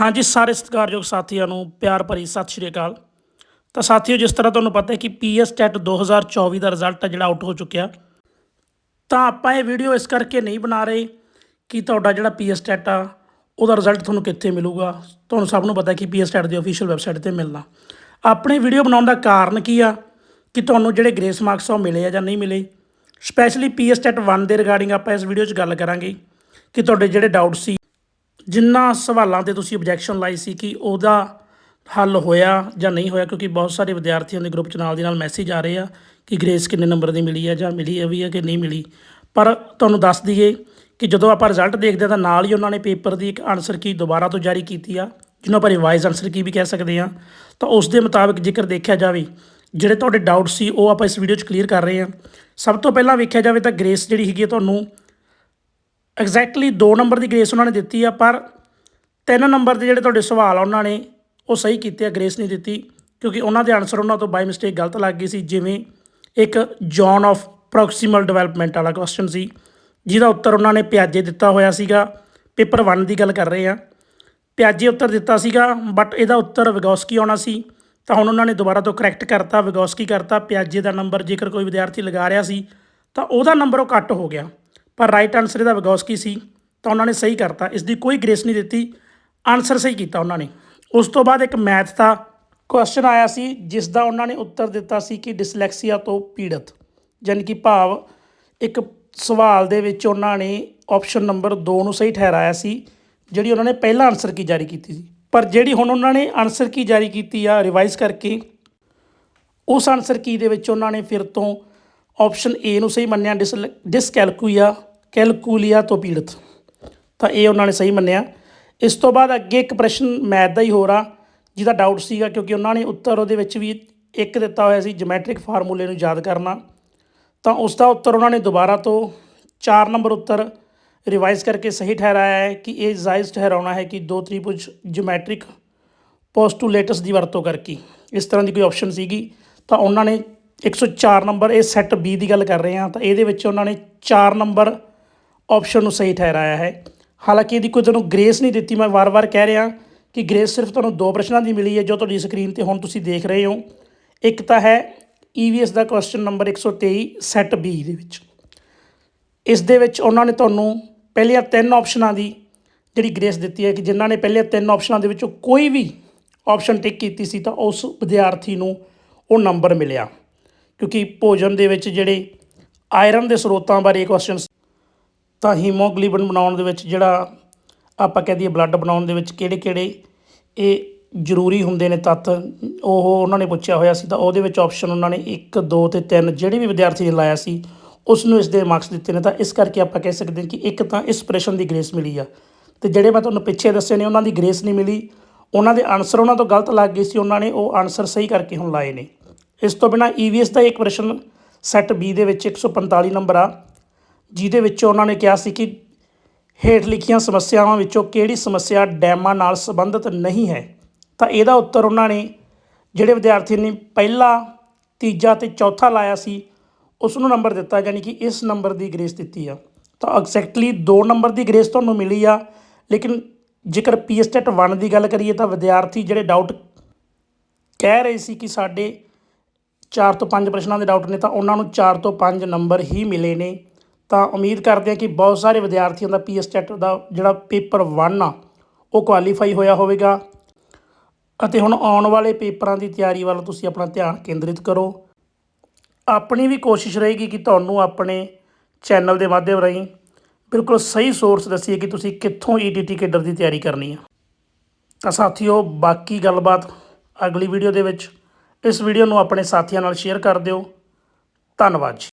ਹਾਂਜੀ, ਸਾਰੇ ਸਤਿਕਾਰਯੋਗ ਸਾਥੀਆਂ ਨੂੰ ਪਿਆਰ ਭਰੀ ਸਤਿ ਸ਼੍ਰੀ ਅਕਾਲ। ਤਾਂ ਸਾਥੀਓ, ਜਿਸ ਤਰ੍ਹਾਂ ਤੁਹਾਨੂੰ ਪਤਾ ਹੈ ਕਿ ਪੀਐਸ ਟੈਟ 2024 ਦਾ ਰਿਜ਼ਲਟ ਹੈ, ਜਿਹੜਾ ਆਊਟ ਹੋ ਚੁੱਕਿਆ। ਤਾਂ ਆਪਾਂ ਇਹ ਵੀਡੀਓ ਇਸ ਕਰਕੇ ਨਹੀਂ ਬਣਾ ਰਹੇ ਕਿ ਤੁਹਾਡਾ ਜਿਹੜਾ ਪੀਐਸ ਟੈਟ ਆ, ਉਹਦਾ ਰਿਜ਼ਲਟ ਤੁਹਾਨੂੰ ਕਿੱਥੇ ਮਿਲੂਗਾ। ਤੁਹਾਨੂੰ ਸਭ ਨੂੰ ਪਤਾ ਹੈ ਕਿ ਪੀਐਸ ਟੈਟ ਦੀ ਅਫੀਸ਼ੀਅਲ ਵੈਬਸਾਈਟ ਤੇ ਮਿਲਣਾ। ਆਪਣੀ ਵੀਡੀਓ ਬਣਾਉਣ ਦਾ ਕਾਰਨ ਕੀ ਆ? ਕਿ ਤੁਹਾਨੂੰ ਜਿਹੜੇ ਗ੍ਰੇਸ ਮਾਰਕਸ ਆ, ਉਹ ਮਿਲੇ ਆ ਜਾਂ ਨਹੀਂ ਮਿਲੇ। ਸਪੈਸ਼ਲੀ ਪੀਐਸ ਟੈਟ 1 ਦੇ ਰਿਗਾਰਡਿੰਗ ਆਪਾਂ ਇਸ ਵੀਡੀਓ 'ਚ ਗੱਲ ਕਰਾਂਗੇ ਕਿ ਤੁਹਾਡੇ ਜਿਹੜੇ ਡਾਊਟ ਸੀ ਜਿੰਨਾ ਸਵਾਲਾਂ ਤੇ ਤੁਸੀਂ ਆਬਜੈਕਸ਼ਨ ਲਾਈ ਸੀ ਕਿ ਉਹਦਾ ਹੱਲ ਹੋਇਆ ਜਾਂ ਨਹੀਂ ਹੋਇਆ, ਕਿਉਂਕਿ ਬਹੁਤ ਸਾਰੇ ਵਿਦਿਆਰਥੀਆਂ ਦੇ ਗਰੁੱਪ ਚ ਨਾਲ ਦੀ ਨਾਲ ਮੈਸੇਜ ਆ ਰਹੇ ਆ ਕਿ ਗ੍ਰੇਸ ਕਿੰਨੇ ਨੰਬਰ ਦੀ ਮਿਲੀ ਹੈ ਜਾਂ ਮਿਲੀ ਹੈ ਵੀ ਹੈ ਕਿ ਨਹੀਂ ਮਿਲੀ। ਪਰ ਤੁਹਾਨੂੰ ਦੱਸ ਦਈਏ ਕਿ ਜਦੋਂ ਆਪਾਂ ਰਿਜ਼ਲਟ ਦੇਖਦੇ ਹਾਂ ਤਾਂ ਨਾਲ ਹੀ ਉਹਨਾਂ ਨੇ ਪੇਪਰ ਦੀ ਇੱਕ ਆਨਸਰ ਕੀ ਦੁਬਾਰਾ ਤੋਂ ਜਾਰੀ ਕੀਤੀ ਆ, ਜਿਹਨੂੰ ਆਪਾਂ ਰਿਵਾਈਜ਼ ਆਨਸਰ ਕੀ ਵੀ ਕਹਿ ਸਕਦੇ ਆ ਤਾਂ ਉਸ ਦੇ ਮੁਤਾਬਿਕ ਜੇਕਰ ਦੇਖਿਆ ਜਾਵੇ, ਜਿਹੜੇ ਤੁਹਾਡੇ ਡਾਊਟ ਸੀ ਉਹ ਆਪਾਂ ਇਸ ਵੀਡੀਓ 'ਚ ਕਲੀਅਰ ਕਰ ਰਹੇ ਹਾਂ। ਸਭ ਤੋਂ ਪਹਿਲਾਂ ਵੇਖਿਆ ਜਾਵੇ ਤਾਂ ਗ੍ਰੇਸ ਜਿਹੜੀ ਹੈਗੀ ਹੈ ਤੁਹਾਨੂੰ ਐਗਜ਼ੈਕਟਲੀ 2 ਨੰਬਰ ਦੀ ਗ੍ਰੇਸ ਉਹਨਾਂ ਨੇ ਦਿੱਤੀ ਆ, ਪਰ 3 ਨੰਬਰ ਦੇ ਜਿਹੜੇ ਤੁਹਾਡੇ ਸਵਾਲ ਆ ਉਹਨਾਂ ਨੇ ਉਹ ਸਹੀ ਕੀਤੇ ਆ ਗ੍ਰੇਸ ਨਹੀਂ ਦਿੱਤੀ, ਕਿਉਂਕਿ ਉਹਨਾਂ ਦੇ ਆਨਸਰ ਉਹਨਾਂ ਤੋਂ ਬਾਈ ਮਿਸਟੇਕ ਗਲਤ ਲੱਗ ਗਈ ਸੀ, ਜਿਵੇਂ ਇੱਕ ਜੌਨ ਆਫ ਪ੍ਰੋਕਸੀਮਲ ਡਿਵੈਲਪਮੈਂਟ ਵਾਲਾ ਕੁਐਸਚਨ ਸੀ, ਜਿਹਦਾ ਉੱਤਰ ਉਹਨਾਂ ਨੇ ਪਿਆਜੇ ਦਿੱਤਾ ਹੋਇਆ ਸੀਗਾ, ਪੇਪਰ 1 ਦੀ ਗੱਲ ਕਰ ਰਹੇ ਆ। ਪਿਆਜੇ ਉੱਤਰ ਦਿੱਤਾ ਸੀਗਾ ਬਟ ਇਹਦਾ ਉੱਤਰ ਵਿਗੋਸਕੀ ਆਉਣਾ ਸੀ, ਤਾਂ ਹੁਣ ਉਹਨਾਂ ਨੇ ਦੁਬਾਰਾ ਤੋਂ ਕਰੈਕਟ ਕਰਤਾ ਵਿਗੋਸਕੀ ਕਰਤਾ, ਪਿਆਜੇ ਦਾ ਨੰਬਰ ਜੇਕਰ ਕੋਈ ਵਿਦਿਆਰਥੀ ਲਗਾ ਰਿਹਾ ਸੀ, ਤਾਂ ਉਹਦਾ ਨੰਬਰ ਉਹ ਕੱਟ ਹੋ ਗਿਆ। ਪਰ ਰਾਈਟ ਆਨਸਰ ਇਹਦਾ ਵਿਗੋਸਕੀ ਸੀ, ਤਾਂ ਉਹਨਾਂ ਨੇ ਸਹੀ ਕਰਤਾ। ਇਸ ਦੀ ਕੋਈ ਗ੍ਰੇਸ ਨਹੀਂ ਦਿੱਤੀ। ਆਨਸਰ ਸਹੀ ਕੀਤਾ ਉਹਨਾਂ ਨੇ। ਉਸ ਤੋਂ ਬਾਅਦ ਇੱਕ ਮੈਥ ਦਾ ਕੁਐਸਚਨ ਆਇਆ ਸੀ ਜਿਸ ਦਾ ਉਹਨਾਂ ਨੇ ਉੱਤਰ ਦਿੱਤਾ ਸੀ ਕਿ ਡਿਸਲੈਕਸੀਆ ਤੋਂ ਪੀੜਤ ਯਾਨੀ ਕਿ ਭਾਵ ਇੱਕ ਸਵਾਲ ਦੇ ਵਿੱਚ ਉਹਨਾਂ ਨੇ ਆਪਸ਼ਨ ਨੰਬਰ 2 ਨੂੰ ਸਹੀ ਠਹਿਰਾਇਆ ਸੀ, ਜਿਹੜੀ ਉਹਨਾਂ ਨੇ ਪਹਿਲਾ ਆਨਸਰ ਕੀ ਜਾਰੀ ਕੀਤੀ ਸੀ। ਪਰ ਜਿਹੜੀ ਹੁਣ ਉਹਨਾਂ ਨੇ ਆਨਸਰ ਕੀ ਜਾਰੀ ਕੀਤੀ ਆ ਰਿਵਾਈਜ਼ ਕਰਕੇ, ਉਸ ਆਨਸਰ ਕੀ ਦੇ ਵਿੱਚ ਉਹਨਾਂ ਨੇ ਫਿਰ ਤੋਂ ਆਪਸ਼ਨ ਏ ਨੂੰ ਸਹੀ ਮੰਨਿਆ, ਡਿਸ ਡਿਸਕੈਲਕੂਆ, ਕੈਲਕੂਲੀਆ ਤੋਂ ਪੀੜਤ। ਤਾਂ ਇਹ ਉਹਨਾਂ ਨੇ ਸਹੀ ਮੰਨਿਆ। ਇਸ ਤੋਂ ਬਾਅਦ ਅੱਗੇ ਇੱਕ ਪ੍ਰਸ਼ਨ ਮੈਥ ਦਾ ਹੀ ਹੋਰ ਆ, ਜਿਹਦਾ ਡਾਊਟ ਸੀਗਾ, ਕਿਉਂਕਿ ਉਹਨਾਂ ਨੇ ਉੱਤਰ ਉਹਦੇ ਵਿੱਚ ਵੀ ਇੱਕ ਦਿੱਤਾ ਹੋਇਆ ਸੀ ਜਿਓਮੈਟ੍ਰਿਕ ਫਾਰਮੂਲੇ ਨੂੰ ਯਾਦ ਕਰਨਾ। ਤਾਂ ਉਸ ਦਾ ਉੱਤਰ ਉਹਨਾਂ ਨੇ ਦੁਬਾਰਾ ਤੋਂ 4 ਨੰਬਰ ਉੱਤਰ ਰਿਵਾਈਜ਼ ਕਰਕੇ ਸਹੀ ਠਹਿਰਾਇਆ ਹੈ ਕਿ ਇਹ ਜਾਇਜ਼ ਠਹਿਰਾਉਣਾ ਹੈ ਕਿ ਦੋ ਤ੍ਰਿਭੁਜ ਜਿਓਮੈਟ੍ਰਿਕ ਪੋਸਟੂਲੇਟਸ ਦੀ ਵਰਤੋਂ ਕਰਕੇ। ਇਸ ਤਰ੍ਹਾਂ ਦੀ ਕੋਈ ਆਪਸ਼ਨ ਸੀਗੀ। ਤਾਂ ਉਹਨਾਂ ਨੇ 104 ਨੰਬਰ, ਇਹ ਸੈੱਟ ਬੀ ਦੀ ਗੱਲ ਕਰ ਰਹੇ ਹਾਂ ਤਾਂ ਇਹਦੇ ਵਿੱਚ ਉਹਨਾਂ ਨੇ 4 ਨੰਬਰ ਆਪਸ਼ਨ ਨੂੰ ਸਹੀ ਠਹਿਰਾਇਆ ਹੈ। ਹਾਲਾਂਕਿ ਇਹਦੀ ਕੋਈ ਤੁਹਾਨੂੰ ਗ੍ਰੇਸ ਨਹੀਂ ਦਿੱਤੀ, ਮੈਂ ਵਾਰ-ਵਾਰ ਕਹਿ ਰਿਹਾ ਕਿ ਗ੍ਰੇਸ ਸਿਰਫ ਤੁਹਾਨੂੰ ਦੋ ਪ੍ਰਸ਼ਨਾਂ ਦੀ ਮਿਲੀ ਹੈ ਜੋ ਤੁਹਾਡੀ ਸਕਰੀਨ ਤੇ ਹੁਣ ਤੁਸੀਂ ਦੇਖ ਰਹੇ ਹੋ। ਇੱਕ ਤਾਂ ਹੈ EVS ਦਾ ਕੁਐਸਚਨ ਨੰਬਰ 123 ਸੈੱਟ B ਦੇ ਵਿੱਚ। ਇਸ ਦੇ ਵਿੱਚ ਉਹਨਾਂ ਨੇ ਤੁਹਾਨੂੰ ਪਹਿਲੀਆਂ ਤਿੰਨ ਆਪਸ਼ਨਾਂ ਦੀ ਜਿਹੜੀ ਗ੍ਰੇਸ ਦਿੱਤੀ ਹੈ ਕਿ ਜਿਨ੍ਹਾਂ ਨੇ ਪਹਿਲੀਆਂ ਤਿੰਨ ਆਪਸ਼ਨਾਂ ਦੇ ਵਿੱਚੋਂ ਕੋਈ ਵੀ ਆਪਸ਼ਨ ਟਿਕ ਕੀਤੀ ਸੀ ਤਾਂ ਉਸ ਵਿਦਿਆਰਥੀ ਨੂੰ ਉਹ ਨੰਬਰ ਮਿਲਿਆ। ਕਿਉਂਕਿ ਭੋਜਨ ਦੇ ਵਿੱਚ ਜਿਹੜੇ ਆਇਰਨ ਦੇ ਸਰੋਤਾਂ ਬਾਰੇ ਕੁਐਸਚਨ ਤਾਂ ਹੀਮੋਗਲੋਬਿਨ ਬਣਾਉਣ ਦੇ ਵਿੱਚ ਜਿਹੜਾ ਆਪਾਂ ਕਹਿ ਦਈਏ ਬਲੱਡ ਬਣਾਉਣ ਦੇ ਵਿੱਚ ਕਿਹੜੇ ਕਿਹੜੇ ਇਹ ਜ਼ਰੂਰੀ ਹੁੰਦੇ ਨੇ ਤੱਤ, ਉਹ ਉਹਨਾਂ ਨੇ ਪੁੱਛਿਆ ਹੋਇਆ ਸੀ ਤਾਂ ਉਹਦੇ ਵਿੱਚ ਆਪਸ਼ਨ ਉਹਨਾਂ ਨੇ 1 2 ਤੇ 3 ਜਿਹੜੇ ਵੀ ਵਿਦਿਆਰਥੀ ਨੇ ਲਾਇਆ ਸੀ ਉਸ ਨੂੰ ਇਸ ਦੇ ਮਾਰਕਸ ਦਿੱਤੇ ਨੇ ਤਾਂ ਇਸ ਕਰਕੇ ਆਪਾਂ ਕਹਿ ਸਕਦੇ ਹਾਂ ਕਿ ਇੱਕ ਤਾਂ ਇਸ ਪ੍ਰਸ਼ਨ ਦੀ ਗ੍ਰੇਸ ਮਿਲੀ ਆ। ਤੇ ਜਿਹੜੇ ਮੈਂ ਤੁਹਾਨੂੰ ਪਿੱਛੇ ਦੱਸੇ ਨੇ ਉਹਨਾਂ ਦੀ ਗ੍ਰੇਸ ਨਹੀਂ ਮਿਲੀ, ਉਹਨਾਂ ਦੇ ਆਨਸਰ ਉਹਨਾਂ ਤੋਂ ਗਲਤ ਲੱਗ ਗਏ ਸੀ, ਉਹਨਾਂ ਨੇ ਉਹ ਆਨਸਰ ਸਹੀ ਕਰਕੇ ਹੁਣ ਲਾਏ ਨੇ। ਇਸ ਤੋਂ ਬਿਨਾ EVS ਦਾ ਇੱਕ ਪ੍ਰਸ਼ਨ ਸੈੱਟ ਬੀ ਦੇ ਵਿੱਚ 145 ਨੰਬਰ ਆ, ਜਿਹਦੇ ਵਿੱਚ ਉਹਨਾਂ ਨੇ ਕਿਹਾ ਸੀ ਕਿ ਹੇਠ ਲਿਖੀਆਂ ਸਮੱਸਿਆਵਾਂ ਵਿੱਚੋਂ ਕਿਹੜੀ ਸਮੱਸਿਆ ਡੈਮਾਂ ਨਾਲ ਸੰਬੰਧਿਤ ਨਹੀਂ ਹੈ। ਤਾਂ ਇਹਦਾ ਉੱਤਰ ਉਹਨਾਂ ਨੇ, ਜਿਹੜੇ ਵਿਦਿਆਰਥੀ ਨੇ ਪਹਿਲਾ, ਤੀਜਾ ਤੇ ਚੌਥਾ ਲਾਇਆ ਸੀ ਉਸ ਨੂੰ ਨੰਬਰ ਦਿੱਤਾ, ਯਾਨੀ ਕਿ ਇਸ ਨੰਬਰ ਦੀ ਗ੍ਰੇਸ ਦਿੱਤੀ ਆ। ਤਾਂ ਐਗਜ਼ੈਕਟਲੀ 2 ਨੰਬਰ ਦੀ ਗ੍ਰੇਸ ਤੁਹਾਨੂੰ ਮਿਲੀ ਆ, ਲੇਕਿਨ ਜੇਕਰ ਪੀਐਸਟੈਟ 1 ਦੀ ਗੱਲ ਕਰੀਏ ਤਾਂ ਵਿਦਿਆਰਥੀ ਜਿਹੜੇ ਡਾਊਟ ਕਹਿ ਰਹੇ ਸੀ ਕਿ ਸਾਡੇ 4 ਤੋਂ 5 ਪ੍ਰਸ਼ਨਾਂ ਦੇ ਡਾਊਟ ਨੇ ਤਾਂ ਉਹਨਾਂ ਨੂੰ 4 ਤੋਂ 5 ਨੰਬਰ ਹੀ ਮਿਲੇ ਨੇ। ਤਾਂ ਉਮੀਦ ਕਰਦੇ ਹਾਂ ਕਿ ਬਹੁਤ ਸਾਰੇ ਵਿਦਿਆਰਥੀਆਂ ਦਾ ਪੀਐਸਟੈਟ ਦਾ ਜਿਹੜਾ ਪੇਪਰ 1 ਆ, ਉਹ ਕੁਆਲੀਫਾਈ ਹੋਇਆ ਹੋਵੇਗਾ। ਅਤੇ ਹੁਣ ਆਉਣ ਵਾਲੇ ਪੇਪਰਾਂ ਦੀ ਤਿਆਰੀ ਵੱਲ ਤੁਸੀਂ ਆਪਣਾ ਧਿਆਨ ਕੇਂਦਰਿਤ ਕਰੋ। ਆਪਣੀ ਵੀ ਕੋਸ਼ਿਸ਼ ਰਹੇਗੀ ਕਿ ਤੁਹਾਨੂੰ ਆਪਣੇ ਚੈਨਲ ਦੇ ਮਾਧਿਅਮ ਰਾਹੀਂ ਬਿਲਕੁਲ ਸਹੀ ਸੋਰਸ ਦੱਸੀਏ ਕਿ ਤੁਸੀਂ ਕਿੱਥੋਂ ਈਟੀਟੀ ਕੇਡਰ ਦੀ ਤਿਆਰੀ ਕਰਨੀ ਹੈ ਤਾਂ ਸਾਥੀਓ, ਬਾਕੀ ਗੱਲਬਾਤ ਅਗਲੀ ਵੀਡੀਓ ਦੇ ਵਿੱਚ ਇਸ ਵੀਡੀਓ ਨੂੰ ਆਪਣੇ ਸਾਥੀਆਂ ਨਾਲ ਸ਼ੇਅਰ ਕਰ ਦਿਓ। ਧੰਨਵਾਦ ਜੀ।